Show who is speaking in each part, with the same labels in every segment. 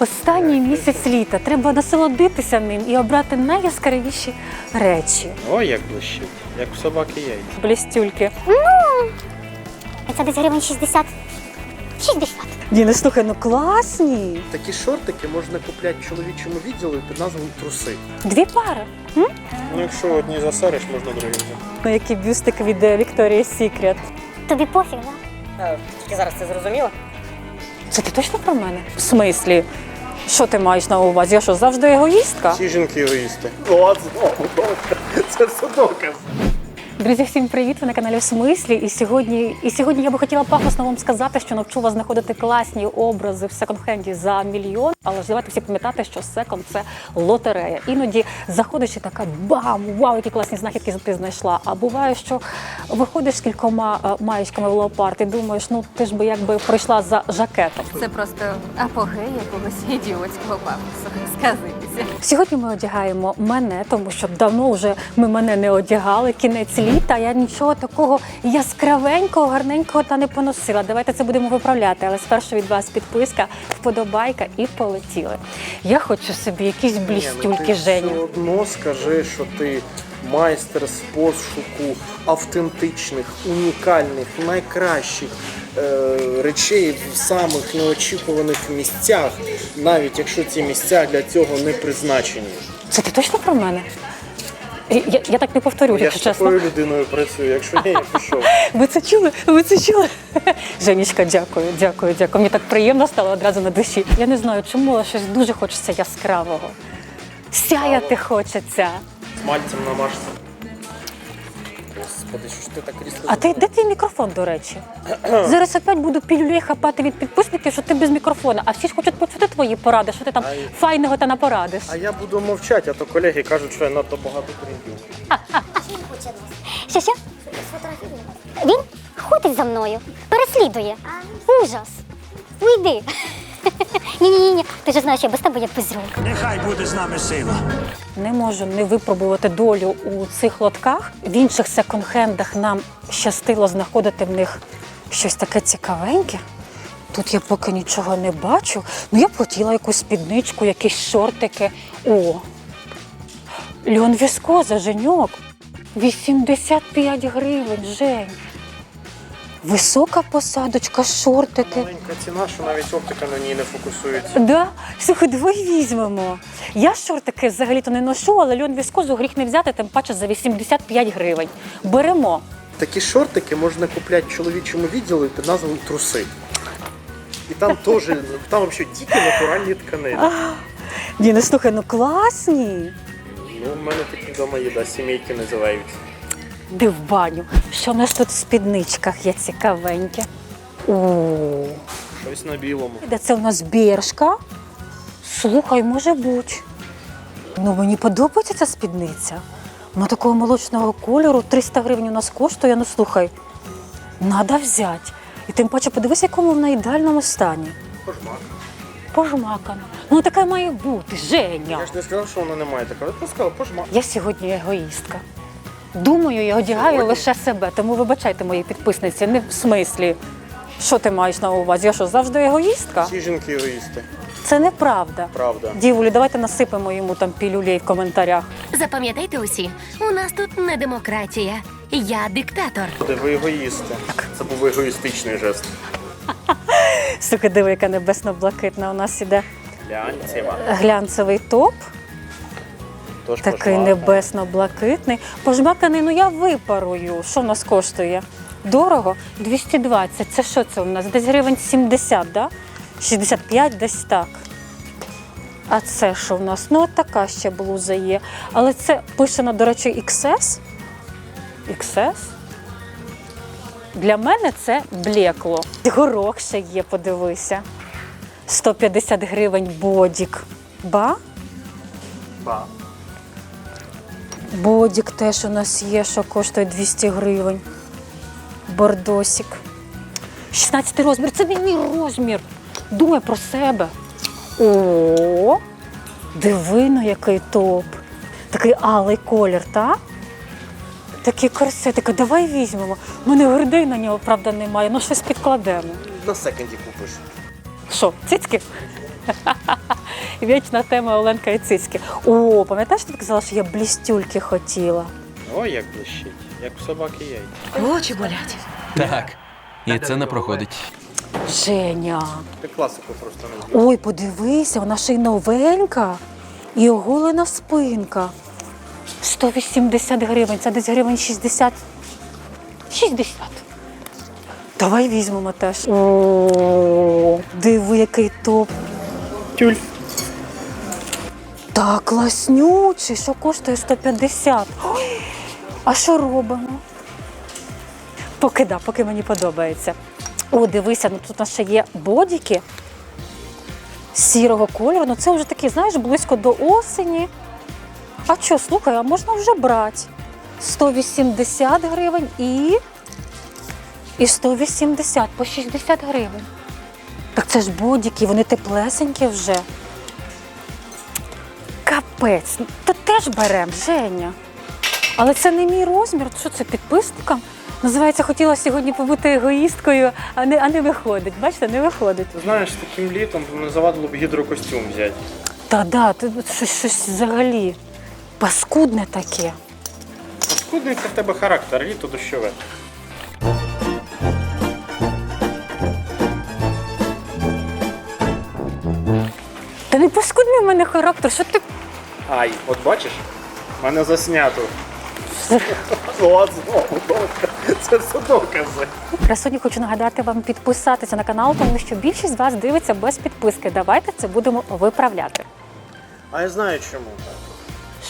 Speaker 1: Останній місяць літа. Треба насолодитися ним і обрати найяскравіші речі.
Speaker 2: О, як блищить, як у собаки яйця.
Speaker 1: Блістюльки.
Speaker 3: Це десь гривень 60. 60.
Speaker 1: Діна, слухай, ну класні.
Speaker 2: Такі шортики можна купляти в чоловічому відділі під назвою труси.
Speaker 1: Дві пари.
Speaker 2: Ну, якщо одні засериш, можна другі взяти.
Speaker 1: Ну, який бюстик від е, Victoria's Secret.
Speaker 3: Тобі пофіг, да?
Speaker 4: Е, Тільки зараз це зрозуміло.
Speaker 1: Це ти точно про мене? В смислі? Що ти маєш на увазі? Я що, завжди егоїстка?
Speaker 2: Всі жінки егоїсти. О. Це все доказ.
Speaker 1: Друзі, всім привіт! Ви на каналі в смислі. І сьогодні, і сьогодні я би хотіла пафосно вам сказати, що навчу вас знаходити класні образи в секонд-хенді за мільйон. Але ж давайте всі пам'ятати, що секонд це лотерея. Іноді заходиш і така бам! Вау, які класні знахідки ти знайшла. А буває, що виходиш з кількома е, маєчками в леопард і думаєш, ну ти ж би якби прийшла за жакетом.
Speaker 5: Це просто апогей якогось ідіотського пафосу. Сказитися.
Speaker 1: Сьогодні ми одягаємо мене, тому що давно вже ми мене не одягали. Кінець літа. Я нічого такого яскравенького, гарненького та не поносила. Давайте це будемо виправляти. Але спершу від вас підписка, вподобайка і полетіли. Я хочу собі якісь блістюльки,
Speaker 2: ти
Speaker 1: Женю.
Speaker 2: все одно скажи, що ти майстер з пошуку автентичних, унікальних, найкращих речей в самих неочікуваних місцях, навіть якщо ці місця для цього не призначені.
Speaker 1: Це ти точно про мене? Я, я так не повторю,
Speaker 2: Я
Speaker 1: якщо
Speaker 2: з такою людиною працюю, якщо ні, я пішов.
Speaker 1: Ви це чули? Ви це чули? Женечка, дякую, дякую, дякую. Мені так приємно стало одразу на душі. Я не знаю, чому, але щось дуже хочеться яскравого. Сяяти хочеться.
Speaker 2: З мальцем намажся. Господи, що ж ти так різко
Speaker 1: А ти де твій мікрофон, до речі? Зараз опять буду пілюлей хапати від підписників, що ти без мікрофона. А всі ж хочуть почути твої поради, що ти там
Speaker 2: Ай.
Speaker 1: файного та напорадиш.
Speaker 2: А я буду мовчати, а то колеги кажуть, що я надто багато крінків.
Speaker 3: Що що? Він ходить за мною, переслідує. Ужас. Уйди. Ні-ні ні, ти ж знаєш, я без тебе я безрюк.
Speaker 6: Нехай буде з нами сила.
Speaker 1: Не можу не випробувати долю у цих лотках. В інших секонд-хендах нам щастило знаходити в них щось таке цікавеньке. Тут я поки нічого не бачу. Ну я б хотіла якусь спідничку, якісь шортики. О! Льон Віскоза, Женьок. 85 гривень, Жень. Висока посадочка, шортики.
Speaker 2: Маленька ціна, що навіть оптика на ній не фокусується.
Speaker 1: Да? Слухай, давай візьмемо. Я шортики взагалі-то не ношу, але льон віскозу гріх не взяти, тим паче за 85 гривень. Беремо.
Speaker 2: Такі шортики можна купляти в чоловічому відділі під назвою труси. І там теж, там взагалі тільки натуральні тканини.
Speaker 1: Діна, слухай, ну класні.
Speaker 2: Ну, в мене такі вдома є, да, сімейки називаються.
Speaker 1: Де в баню. Що в нас тут в спідничках є цікавеньке? О,
Speaker 2: Щось на білому.
Speaker 1: де це у нас біршка? Слухай, може бути. Ну, мені подобається ця спідниця. Вона такого молочного кольору, 300 гривень у нас коштує. Ну слухай, треба взяти. І тим паче подивись, якому вона ідеальному стані.
Speaker 2: Пожмак.
Speaker 1: Пожмакана. Ну така має бути, Женя.
Speaker 2: Я ж не сказав, що вона не має такого. Я просто сказав, пожмак.
Speaker 1: Я сьогодні егоїстка. Думаю, я одягаю лише себе, тому вибачайте мої підписниці, не в смислі. Що ти маєш на увазі? Я що, завжди егоїстка?
Speaker 2: Всі жінки егоїсти.
Speaker 1: Це неправда.
Speaker 2: Правда.
Speaker 1: Дівулі, давайте насипемо йому там пілюлей в коментарях.
Speaker 7: Запам'ятайте усі, у нас тут не демократія. Я диктатор.
Speaker 2: Де ви егоїсти. Це був егоїстичний жест.
Speaker 1: Слухай, диви, яка небесно-блакитна у нас іде
Speaker 2: Глянцева.
Speaker 1: глянцевий топ,
Speaker 2: Тож
Speaker 1: такий небесно-блакитний. Пожмаканий, ну я випарую. Що в нас коштує? Дорого? 220. Це що це у нас? Десь гривень 70, да? 65, десь так. А це що в нас? Ну, от така ще блуза є. Але це пишено, до речі, XS. XS? Для мене це блекло. Горох ще є, подивися. 150 гривень бодік. Ба?
Speaker 2: Ба.
Speaker 1: Бодік теж у нас є, що коштує 200 гривень. Бордосик. 16 розмір. Це не мій розмір. Думай про себе. О, диви на який топ. Такий алий колір, так? Такі корсетики, давай візьмемо. У мене грудей на нього, правда, немає, ну щось підкладемо.
Speaker 2: На секунді купиш.
Speaker 1: Що, цицьки? Вічна тема Оленка і Цицьки. О, пам'ятаєш, ти казала, що я блістюльки хотіла.
Speaker 2: Ой, як блищить, як у собаки яйця.
Speaker 7: Очі болять.
Speaker 4: Так. І це не проходить.
Speaker 1: Женя.
Speaker 2: Ти класику просто не знаєш.
Speaker 1: Ой, подивися, вона ще й новенька і оголена спинка. 180 гривень, це десь гривень 60. 60. Давай візьмемо теж. О, диви, який топ.
Speaker 2: Тюль.
Speaker 1: Так, класнючий, що коштує 150. Ой, а що робимо? Поки да, поки мені подобається. О, дивися, ну тут у нас ще є бодіки сірого кольору. Ну це вже такий, знаєш, близько до осені. А що, слухай, а можна вже брати? 180 гривень і. І 180 по 60 гривень. Так це ж бодіки, вони теплесенькі вже. Капець, ну, то теж беремо, Женя. Але це не мій розмір. Що це підписникам? Називається, хотіла сьогодні побути егоїсткою, а не, а не виходить. Бачите, не виходить.
Speaker 2: Знаєш, таким літом не завадило б гідрокостюм взяти.
Speaker 1: Та да, ти щось, щось взагалі паскудне таке.
Speaker 2: Скудний це в тебе характер, літо дощове.
Speaker 1: Та не паскудний в мене характер, що ти.
Speaker 2: Ай, от бачиш, мене заснято. Знову. Це все докази.
Speaker 1: Я сьогодні хочу нагадати вам підписатися на канал, тому що більшість з вас дивиться без підписки. Давайте це будемо виправляти.
Speaker 2: А я знаю чому.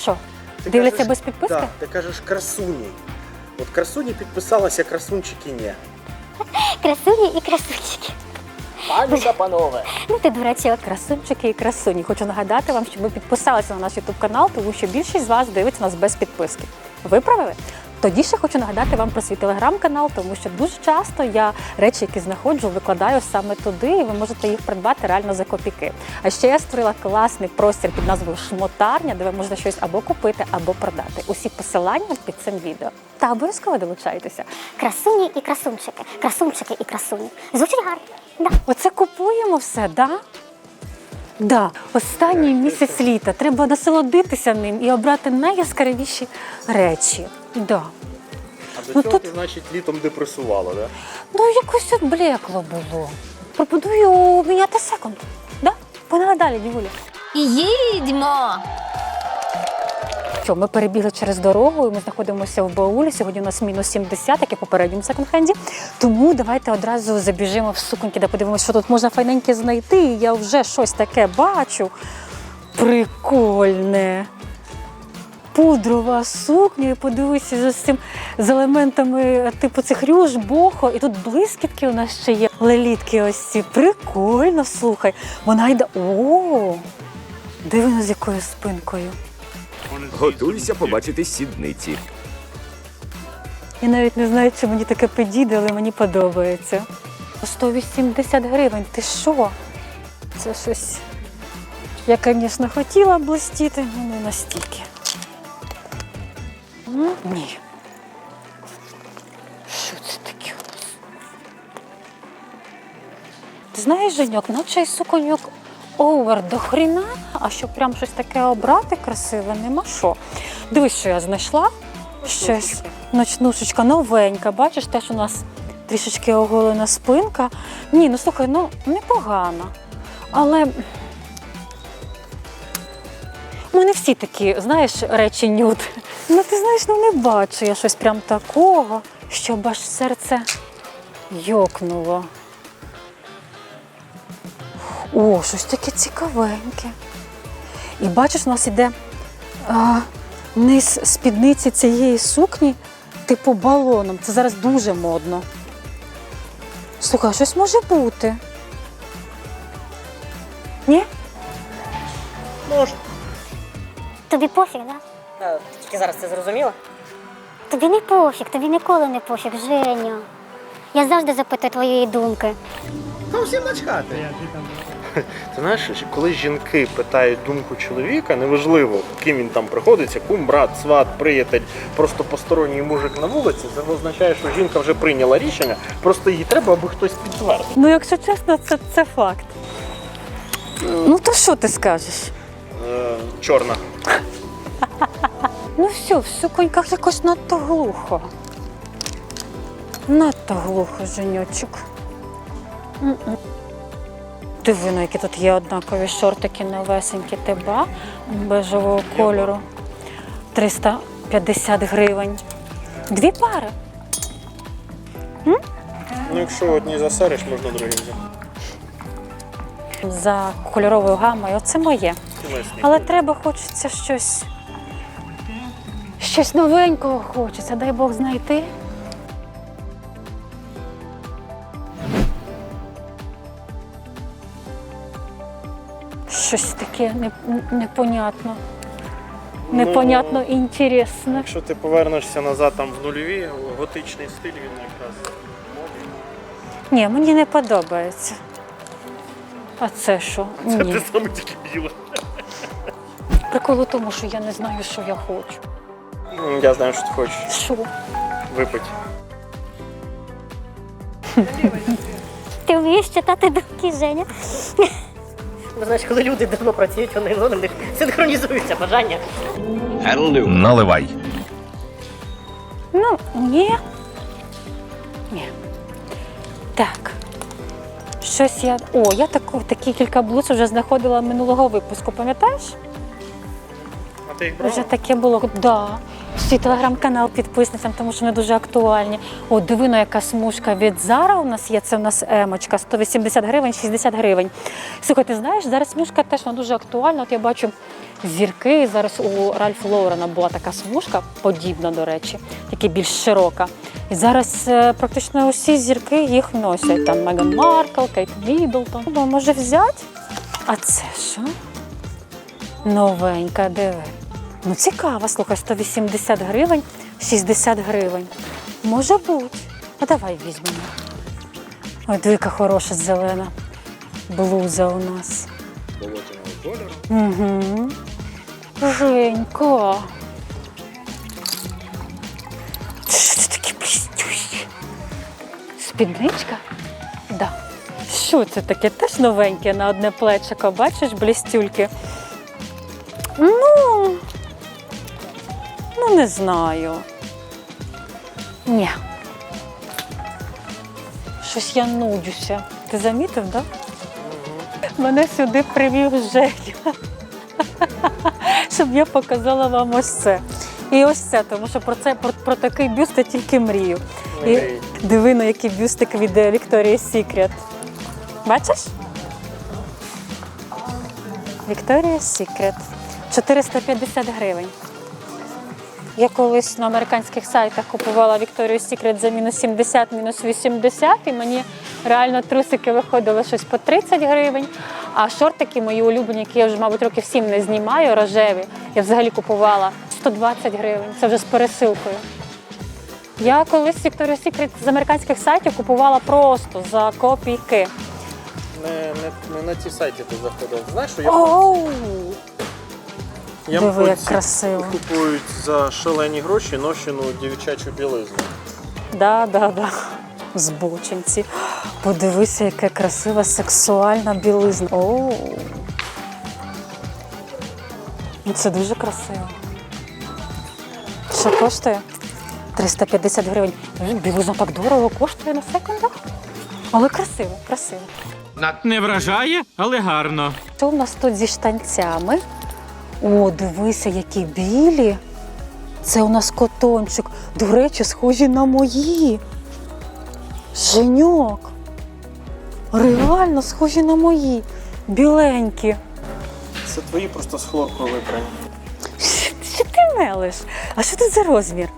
Speaker 1: Що?
Speaker 2: Ти
Speaker 1: Дивляться
Speaker 2: кажеш-
Speaker 1: без підписки?
Speaker 2: Так, ти кажеш красуні. От красуні підписалася, красунчики ні.
Speaker 3: Красуні і красунчики.
Speaker 2: Пані та панове.
Speaker 3: Ну ти дурачок.
Speaker 1: Красунчики і красуні. Хочу нагадати вам, щоб ви підписалися на наш ютуб канал, тому що більшість з вас дивиться нас без підписки. Виправили? Тоді ще хочу нагадати вам про свій телеграм-канал, тому що дуже часто я речі, які знаходжу, викладаю саме туди, і ви можете їх придбати реально за копійки. А ще я створила класний простір під назвою Шмотарня, де ви можете щось або купити, або продати. Усі посилання під цим відео. Та обов'язково долучайтеся.
Speaker 3: Красуні і красунчики. Красунчики і красуні. Звучить гарно. Да.
Speaker 1: Оце купуємо все, да? Да, останній місяць літа. Треба насолодитися ним і обрати найяскравіші речі. Да.
Speaker 2: А до
Speaker 1: Ну,
Speaker 2: цього
Speaker 1: тут-
Speaker 2: ти, значить, літом депресувала, да?
Speaker 1: Ну, якось от блекло було. Пропоную міняти секунд. Да? Погнали далі, дівуля.
Speaker 7: Їдьмо!
Speaker 1: Що, ми перебігли через дорогу, і ми знаходимося в Баулі. Сьогодні у нас мінус 70, як і в попередньому секонд-хенді. Тому давайте одразу забіжимо в суконьки, де подивимося, що тут можна файненьке знайти. І Я вже щось таке бачу. Прикольне. Пудрова сукня, і подивися з цим з елементами типу цих рюш, бохо, і тут блискітки у нас ще є. Лелітки ось ці. Прикольно, слухай. Вона йде. О! Дивно з якою спинкою.
Speaker 8: Готуйся побачити сідниці.
Speaker 1: Я навіть не знаю, чи мені таке підійде, але мені подобається. 180 гривень, ти що? Це щось. Я, звісно, хотіла блистіти, але не настільки. Ні. Що це таке? Ти знаєш, Женьок, наче й овер до хріна, а щоб прям щось таке обрати красиве, нема що. Дивись, що я знайшла. Щось. Ночнушечка новенька. Бачиш, теж у нас трішечки оголена спинка. Ні, ну слухай, ну непогано. Але ну, не всі такі, знаєш, речі нюд. Ну, ти знаєш, ну не бачу я щось прям такого, щоб аж серце йокнуло. О, щось таке цікавеньке. І бачиш, у нас іде а, низ спідниці цієї сукні, типу балоном. Це зараз дуже модно. Слухай, щось може бути. Ні?
Speaker 2: Може.
Speaker 3: Тобі пофіг, да?
Speaker 9: Тільки зараз це зрозуміло?
Speaker 3: Тобі не пофіг, тобі ніколи не пофіг, Женя. Я завжди запитую твоєї думки.
Speaker 2: Ти знаєш, коли жінки питають думку чоловіка, неважливо, ким він там приходиться, кум, брат, сват, приятель, просто посторонній мужик на вулиці, це означає, що жінка вже прийняла рішення, просто їй треба, аби хтось підтвердив.
Speaker 1: Ну, якщо чесно, це, це факт. Ну то що ти скажеш?
Speaker 2: Е, чорна.
Speaker 1: Ну все, в суконьках якось надто глухо. Надто глухо, женючок. М-м. Диви, ну, які тут є однакові шортики новесенькі теба бежевого кольору. 350 гривень. Дві пари.
Speaker 2: Ну, якщо одні засариш, можна другі взяти.
Speaker 1: За кольоровою гамою. Оце моє.
Speaker 2: Тілесні.
Speaker 1: Але треба хочеться щось. Щось новенького хочеться, дай Бог знайти. Щось таке не- непонятно. Непонятно інтересне.
Speaker 2: Якщо ти повернешся назад там в нульові, готичний стиль він якраз.
Speaker 1: Ні, мені не подобається. А це що? Це Ні.
Speaker 2: саме тільки біле.
Speaker 1: Прикол у тому, що я не знаю, що я хочу.
Speaker 2: Я знаю, що ти хочеш.
Speaker 1: Що?
Speaker 2: Випити.
Speaker 3: Ти вмієш читати думки, Женя?
Speaker 9: Ну, знаєш, коли люди давно працюють, вони воно в них синхронізуються бажання.
Speaker 8: Наливай.
Speaker 1: Ну, ні. Ні. Так. Щось я. О, я таку, такі кілька блуз вже знаходила минулого випуску, пам'ятаєш?
Speaker 2: А ти їх
Speaker 1: Вже таке було. Да. Свій телеграм-канал підписницям, тому що вони дуже актуальні. О, диви, ну, яка смужка від Зара у нас є. Це у нас емочка, 180 гривень, 60 гривень. Слухай, ти знаєш, зараз смужка теж вона дуже актуальна. От я бачу зірки. Зараз у Ральфа Лоурена була така смужка, подібна, до речі, тільки більш широка. І зараз е, практично усі зірки їх носять. Там Меган Маркл, Кейт Міддлтон. Думаю, Може взяти? А це що? Новенька, диви. Ну, цікаво, слухай, 180 гривень, 60 гривень. Може бути. А давай візьмемо. Ой, диви, яка хороша зелена блуза у нас. Угу. Женька. Що це таке блістюще? Спідничка? Да. Що це таке? Теж новеньке на одне плечико, бачиш, блістюльки. Ну, ну не знаю. Ні. Щось я нудюся. Ти замітив, так? Да? Мене сюди привів Женя. Щоб я показала вам ось це. І ось це, тому що про це про, про такий бюст я тільки мрію. І диви на який бюстик від е, Victoria's Secret. Бачиш? Victoria's Secret. 450 гривень. Я колись на американських сайтах купувала Victoria's Secret за мінус 70, мінус 80, і мені реально трусики виходили щось по 30 гривень. А шортики мої улюблені, які я вже, мабуть, років 7 не знімаю, рожеві, я взагалі купувала 120 гривень. Це вже з пересилкою. Я колись Victoria's Secret з американських сайтів купувала просто за копійки.
Speaker 2: Не, не, не на ті сайті ти заходив. Знаєш, що я
Speaker 1: Оу!
Speaker 2: Я
Speaker 1: Диви, як красиво.
Speaker 2: купують за шалені гроші нощену дівчачу білизну.
Speaker 1: Да, да, да. Збочинці. Подивися, яка красива сексуальна білизна. Оу. Ну, Це дуже красиво. Що коштує? 350 гривень. Білизна так дорого коштує на секундах. Але красиво, красиво.
Speaker 6: Не вражає, але гарно.
Speaker 1: Що у нас тут зі штанцями? О, дивися, які білі. Це у нас котончик. До речі, схожі на мої. Женьок. Реально схожі на мої. Біленькі.
Speaker 2: Це твої просто з хлоркою випрані.
Speaker 1: Що ти мелиш? А що це за розмір?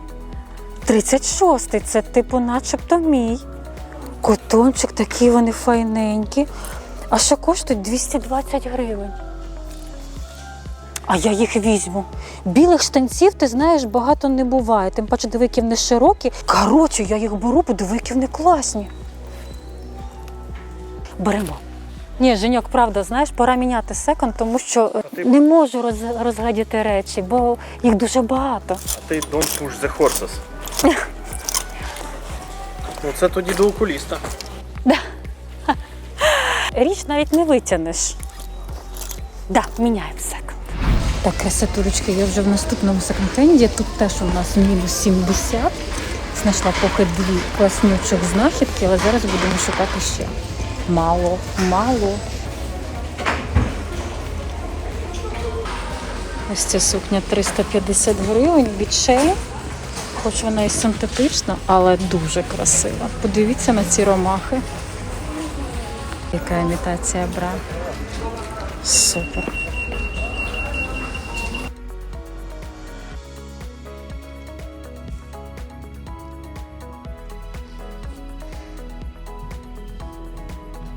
Speaker 1: 36-й, це типу начебто мій. Котончик, такі вони файненькі. А що коштують 220 гривень. А я їх візьму. Білих штанців, ти знаєш, багато не буває. Тим паче, диви, які вони широкі. Коротше, я їх беру, подиви, які вони класні. Беремо. Ні, Женьок, правда, знаєш, пора міняти секонд, тому що е,
Speaker 2: ти-
Speaker 1: не можу роз, розглядіти речі, бо їх дуже багато.
Speaker 2: А ти don't push the horses. ну це тоді до окуліста.
Speaker 1: Річ навіть не витягнеш. Да, міняємо секонд. Так, красотулечки, я вже в наступному секонд-хенді. Тут теж у нас мінус 70. Знайшла поки дві класнючок знахідки, але зараз будемо шукати ще. Мало, мало. Ось ця сукня 350 гривень від Shelley. Хоч вона і синтетична, але дуже красива. Подивіться на ці ромахи. Яка імітація бра. Супер.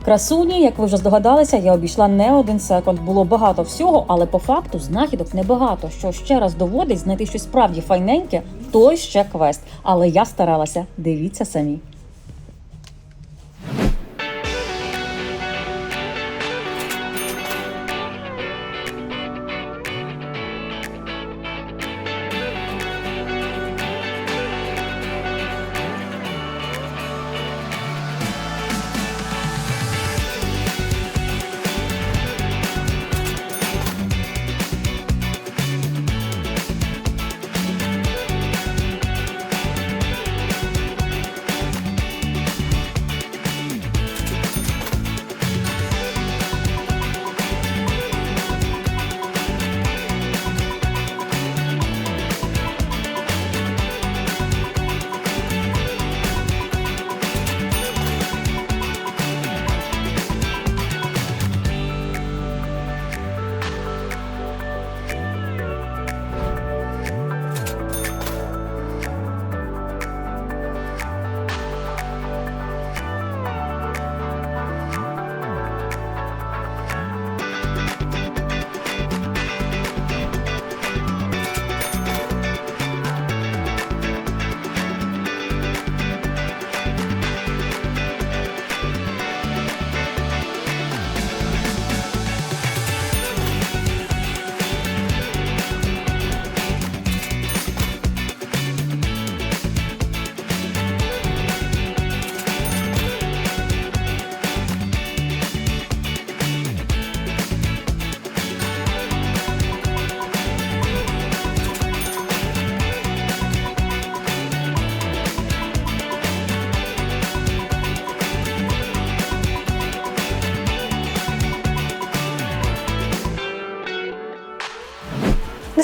Speaker 10: Красуні, як ви вже здогадалися, я обійшла не один секунд. Було багато всього, але по факту знахідок небагато. Що ще раз доводить знайти щось справді файненьке, той ще квест. Але я старалася. Дивіться самі.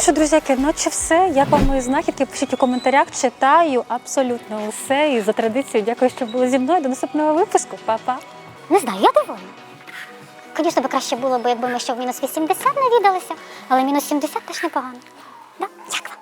Speaker 1: Що, друзяки, наче все. Як вам мої знахідки? Пишіть у коментарях, читаю абсолютно усе. І за традицією дякую, що були зі мною. До наступного випуску. Па-па.
Speaker 3: Не знаю, я довольна. Звісно, краще було б, якби ми ще в мінус 80 навідалися, але мінус 70 теж непогано. Да? Як вам?